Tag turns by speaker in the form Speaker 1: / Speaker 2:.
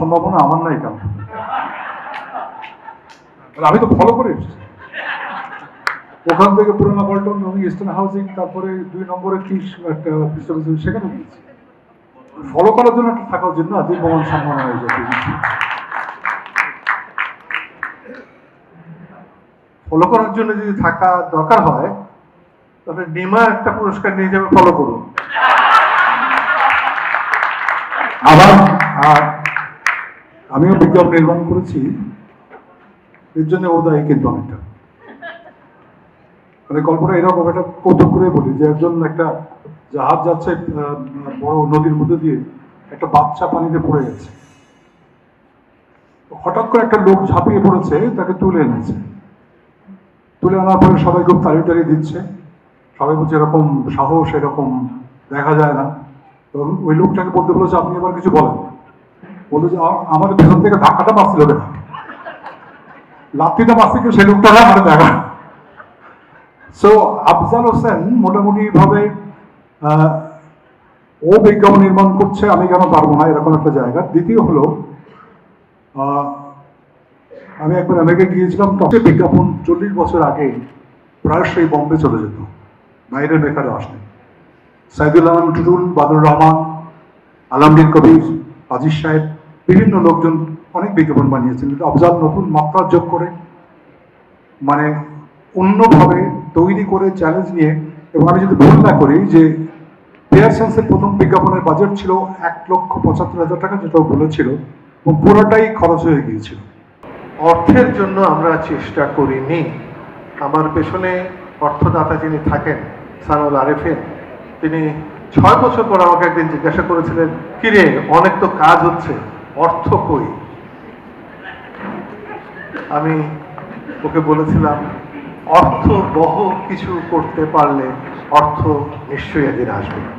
Speaker 1: সম্ভাবনা? আমার নাই আমি তো ফলো করে এসেছি। ওখান থেকে পুরোনো পল্টন আমি ইস্টার্ন হাউজিং তারপরে দুই নম্বরে কি, একটা পৃষ্ঠপোষক সেখানে গিয়েছি। ফলো করার জন্য একটা থাকা উচিত না সম্মান হয়ে যাবে
Speaker 2: ফলো করার জন্য যদি থাকা দরকার হয়, তাহলে নিমা একটা পুরস্কার নিয়ে যাবে ফলো করুন।
Speaker 1: আবার, আর আমিও বিজ্ঞাপন নির্মাণ করেছি। এর জন্য ও দায়ী কিন্তু অনেকটা মানে গল্পটা এরকম একটা কৌতুক করে বলি যে একজন একটা জাহাজ যাচ্ছে বড় নদীর মধ্যে দিয়ে একটা বাচ্চা পানিতে পড়ে গেছে। হঠাৎ করে একটা লোক ঝাঁপিয়ে পড়েছে, তাকে তুলে এনেছে। তুলে আনার পরে সবাই খুব তাড়ি টাড়ি দিচ্ছে। সবাই বলছে, এরকম সাহস, এরকম দেখা যায় না। তো ওই লোকটাকে বলতে বলেছে, আপনি আবার কিছু বলেন। বলল যে আমার ভেতর থেকে ধাক্কাটা পাচ্ছিল কেন লাত্তিটা পাচ্ছে কেউ সেই লোকটা আমার দেখা। সো আফজাল হোসেন মোটামুটি ভাবে আহ, ও বিজ্ঞাপন নির্মাণ করছে আমি কেন পারব না এরকম একটা জায়গা। দ্বিতীয় হলো আমি একবার আমেরিকা গিয়েছিলাম তখন বিজ্ঞাপন চল্লিশ বছর আগে প্রায়শই বম্বে চলে যেত বাইরের বেকারে আসতেন সাইদুল আলম টুটুল বাদুর রহমান আলমগীর কবির আজিজ সাহেব বিভিন্ন লোকজন অনেক বিজ্ঞাপন বানিয়েছেন আফজাল নতুন মাত্রা যোগ করে মানে অন্যভাবে তৈরি করে চ্যালেঞ্জ নিয়ে, এবং আমি যদি ভুল না করি যে পেয়ারসেন্সের প্রথম বিজ্ঞাপনের বাজেট ছিল এক লক্ষ পঁচাত্তর হাজার টাকা, যেটা বলেছিল, এবং পুরোটাই খরচ হয়ে গিয়েছিল।
Speaker 2: অর্থের জন্য আমরা চেষ্টা করিনি। আমার পেছনে অর্থদাতা যিনি থাকেন সানুল আরেফিন, তিনি ছয় বছর পর আমাকে একদিন জিজ্ঞাসা করেছিলেন, কিরে, অনেক তো কাজ হচ্ছে। অর্থ কই? আমি ওকে বলেছিলাম অর্থ বহ কিছু করতে পারলে অর্থ নিশ্চয়ই একদিন আসবে।